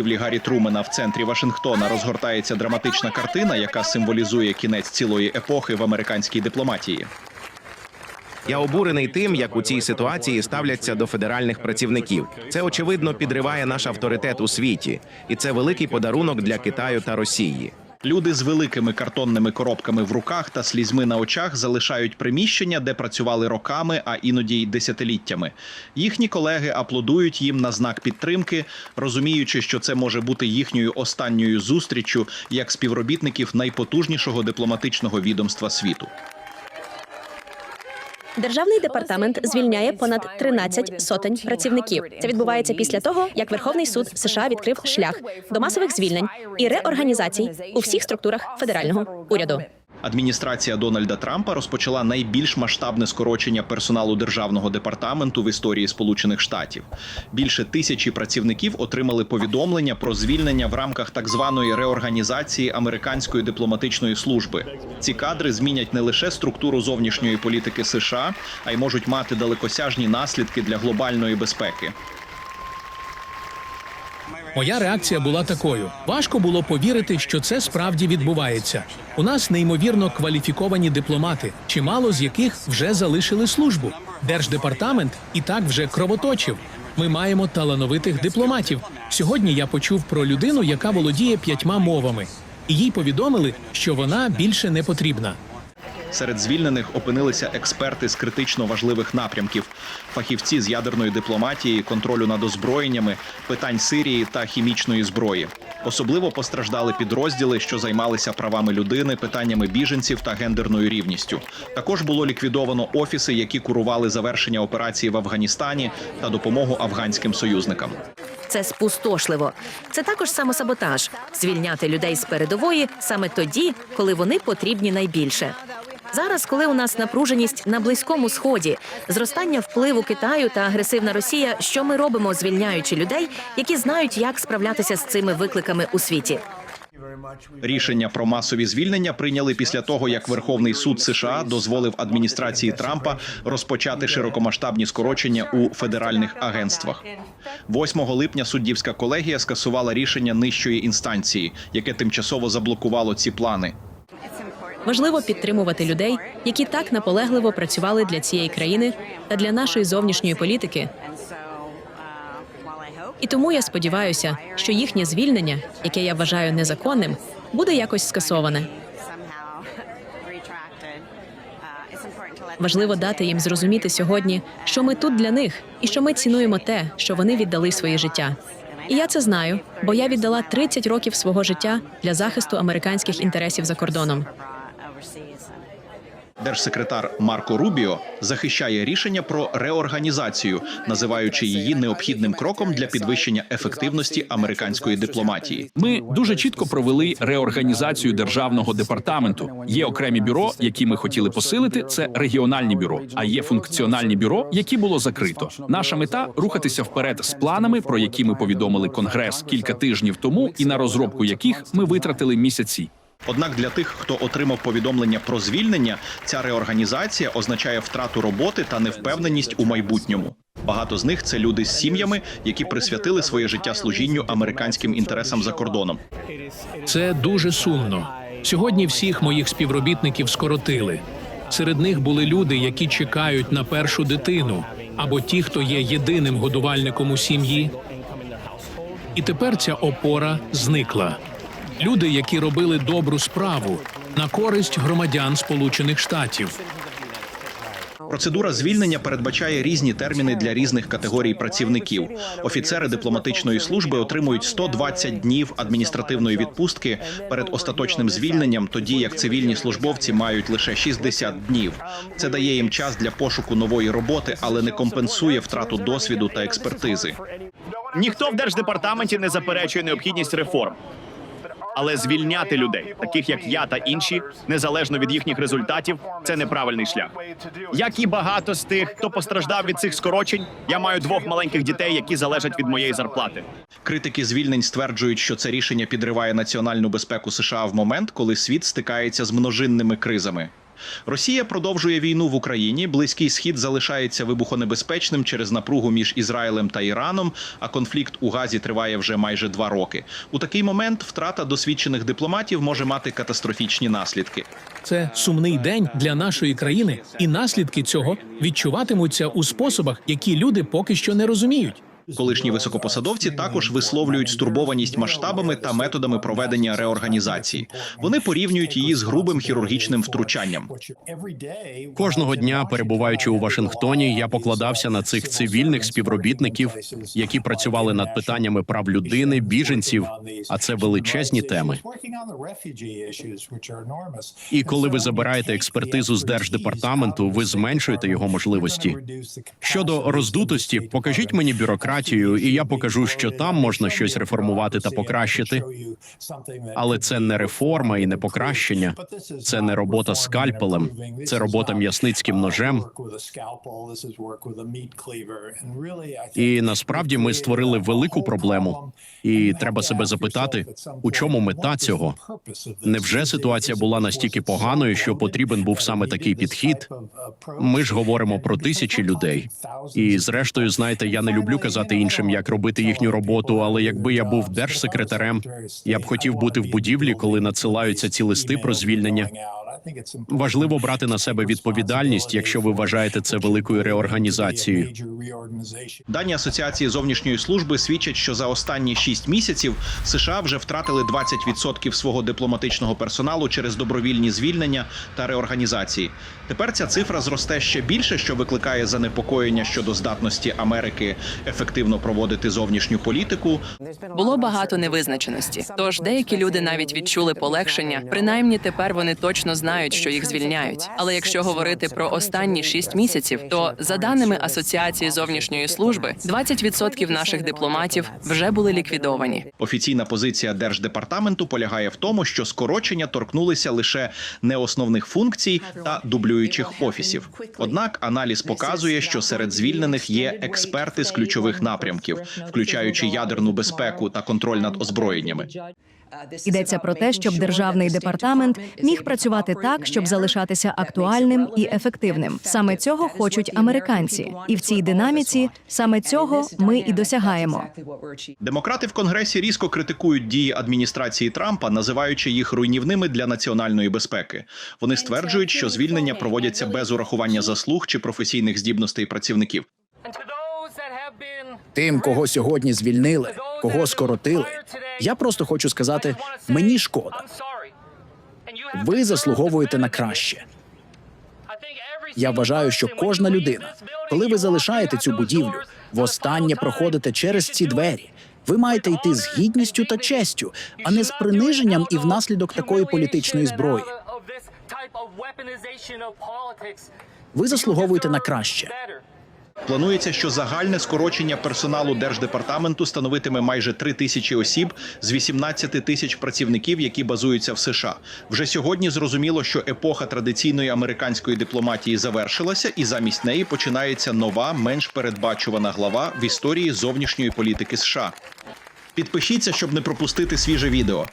будівлі Гаррі Трумена в центрі Вашингтона розгортається драматична картина, яка символізує кінець цілої епохи в американській дипломатії. Я обурений тим, як у цій ситуації ставляться до федеральних працівників. Це очевидно підриває наш авторитет у світі, і це великий подарунок для Китаю та Росії. Люди з великими картонними коробками в руках та слізьми на очах залишають приміщення, де працювали роками, а іноді й десятиліттями. Їхні колеги аплодують їм на знак підтримки, розуміючи, що це може бути їхньою останньою зустріччю як співробітників найпотужнішого дипломатичного відомства світу. Державний департамент звільняє понад 13 сотень працівників. Це відбувається після того, як Верховний суд США відкрив шлях до масових звільнень і реорганізацій у всіх структурах федерального уряду. Адміністрація Дональда Трампа розпочала найбільш масштабне скорочення персоналу державного департаменту в історії Сполучених Штатів. Більше тисячі працівників отримали повідомлення про звільнення в рамках так званої реорганізації американської дипломатичної служби. Ці кадри змінять не лише структуру зовнішньої політики США, а й можуть мати далекосяжні наслідки для глобальної безпеки. Моя реакція була такою: важко було повірити, що це справді відбувається. У нас неймовірно кваліфіковані дипломати, чимало з яких вже залишили службу. Держдепартамент і так вже кровоточив. Ми маємо талановитих дипломатів. Сьогодні я почув про людину, яка володіє п'ятьма мовами, і їй повідомили, що вона більше не потрібна. Серед звільнених опинилися експерти з критично важливих напрямків, фахівці з ядерної дипломатії, контролю над озброєннями, питань Сирії та хімічної зброї. Особливо постраждали підрозділи, що займалися правами людини, питаннями біженців та гендерною рівністю. Також було ліквідовано офіси, які курували завершення операції в Афганістані та допомогу афганським союзникам. Це спустошливо. Це також самосаботаж звільняти людей з передової саме тоді, коли вони потрібні найбільше. Зараз, коли у нас напруженість на близькому сході, зростання впливу Китаю та агресивна Росія, що ми робимо, звільняючи людей, які знають, як справлятися з цими викликами у світі. Рішення про масові звільнення прийняли після того, як Верховний суд США дозволив адміністрації Трампа розпочати широкомасштабні скорочення у федеральних агентствах. 8 липня суддівська колегія скасувала рішення нижчої інстанції, яке тимчасово заблокувало ці плани. Важливо підтримувати людей, які так наполегливо працювали для цієї країни та для нашої зовнішньої політики. І тому я сподіваюся, що їхнє звільнення, яке я вважаю незаконним, буде якось скасоване. Важливо дати їм зрозуміти сьогодні, що ми тут для них і що ми цінуємо те, що вони віддали своє життя. І я це знаю, бо я віддала 30 років свого життя для захисту американських інтересів за кордоном. Держсекретар Марко Рубіо захищає рішення про реорганізацію, називаючи її необхідним кроком для підвищення ефективності американської дипломатії. Ми дуже чітко провели реорганізацію державного департаменту. Є окремі бюро, які ми хотіли посилити. Це регіональні бюро. А є функціональні бюро, які було закрито. Наша мета рухатися вперед з планами, про які ми повідомили Конгрес кілька тижнів тому, і на розробку яких ми витратили місяці. Однак для тих, хто отримав повідомлення про звільнення, ця реорганізація означає втрату роботи та невпевненість у майбутньому. Багато з них це люди з сім'ями, які присвятили своє життя служінню американським інтересам за кордоном. Це дуже сумно. Сьогодні всіх моїх співробітників скоротили. Серед них були люди, які чекають на першу дитину, або ті, хто є єдиним годувальником у сім'ї. І тепер ця опора зникла. Люди, які робили добру справу на користь громадян Сполучених Штатів. Процедура звільнення передбачає різні терміни для різних категорій працівників. Офіцери дипломатичної служби отримують 120 днів адміністративної відпустки перед остаточним звільненням, тоді як цивільні службовці мають лише 60 днів. Це дає їм час для пошуку нової роботи, але не компенсує втрату досвіду та експертизи. Ніхто в держдепартаменті не заперечує необхідність реформ. Але звільняти людей, таких як я та інші, незалежно від їхніх результатів, це неправильний шлях. Як і багато з тих, хто постраждав від цих скорочень, я маю двох маленьких дітей, які залежать від моєї зарплати. Критики звільнень стверджують, що це рішення підриває національну безпеку США в момент, коли світ стикається з множинними кризами. Росія продовжує війну в Україні. Близький схід залишається вибухонебезпечним через напругу між Ізраїлем та Іраном. А конфлікт у Газі триває вже майже два роки. У такий момент втрата досвідчених дипломатів може мати катастрофічні наслідки. Це сумний день для нашої країни, і наслідки цього відчуватимуться у способах, які люди поки що не розуміють. Колишні високопосадовці також висловлюють стурбованість масштабами та методами проведення реорганізації. Вони порівнюють її з грубим хірургічним втручанням. Кожного дня, перебуваючи у Вашингтоні, я покладався на цих цивільних співробітників, які працювали над питаннями прав людини, біженців. А це величезні теми. І коли ви забираєте експертизу з держдепартаменту, ви зменшуєте його можливості. Щодо роздутості, покажіть мені бюрократію, і я покажу, що там можна щось реформувати та покращити. Але це не реформа і не покращення. Це не робота скальпелем, це робота м'ясницьким ножем. І насправді ми створили велику проблему. І треба себе запитати, у чому мета цього? Невже ситуація була настільки поганою, що потрібен був саме такий підхід? Ми ж говоримо про тисячі людей. І зрештою, знаєте, я не люблю казати іншим, як робити їхню роботу. Але якби я був держсекретарем, я б хотів бути в будівлі, коли надсилаються ці листи про звільнення. Важливо брати на себе відповідальність, якщо ви вважаєте це великою реорганізацією. Дані Асоціації зовнішньої служби свідчать, що за останні шість місяців США вже втратили 20% свого дипломатичного персоналу через добровільні звільнення та реорганізації. Тепер ця цифра зросте ще більше, що викликає занепокоєння щодо здатності Америки ефективно проводити зовнішню політику. Було багато невизначеності. Тож деякі люди навіть відчули полегшення. Принаймні тепер вони точно знають, що їх звільняють. Але якщо говорити про останні шість місяців, то за даними Асоціації зовнішньої служби, 20% наших дипломатів вже були ліквідовані. Офіційна позиція держдепартаменту полягає в тому, що скорочення торкнулися лише неосновних функцій та дублюючих офісів. Однак аналіз показує, що серед звільнених є експерти з ключових напрямків, включаючи ядерну безпеку та контроль над озброєннями. Йдеться про те, щоб державний департамент міг працювати так, щоб залишатися актуальним і ефективним. Саме цього хочуть американці, і в цій динаміці саме цього ми і досягаємо. Демократи в конгресі різко критикують дії адміністрації Трампа, називаючи їх руйнівними для національної безпеки. Вони стверджують, що звільнення проводяться без урахування заслуг чи професійних здібностей працівників. Тим, кого сьогодні звільнили, кого скоротили. Я просто хочу сказати: мені шкода. Ви заслуговуєте на краще. Я вважаю, що кожна людина, коли ви залишаєте цю будівлю, востаннє проходите через ці двері. Ви маєте йти з гідністю та честю, а не з приниженням і внаслідок такої політичної зброї. Ви заслуговуєте на краще. Планується, що загальне скорочення персоналу держдепартаменту становитиме майже 3 тисячі осіб з 18 тисяч працівників, які базуються в США. Вже сьогодні зрозуміло, що епоха традиційної американської дипломатії завершилася, і замість неї починається нова, менш передбачувана глава в історії зовнішньої політики США. Підпишіться, щоб не пропустити свіже відео.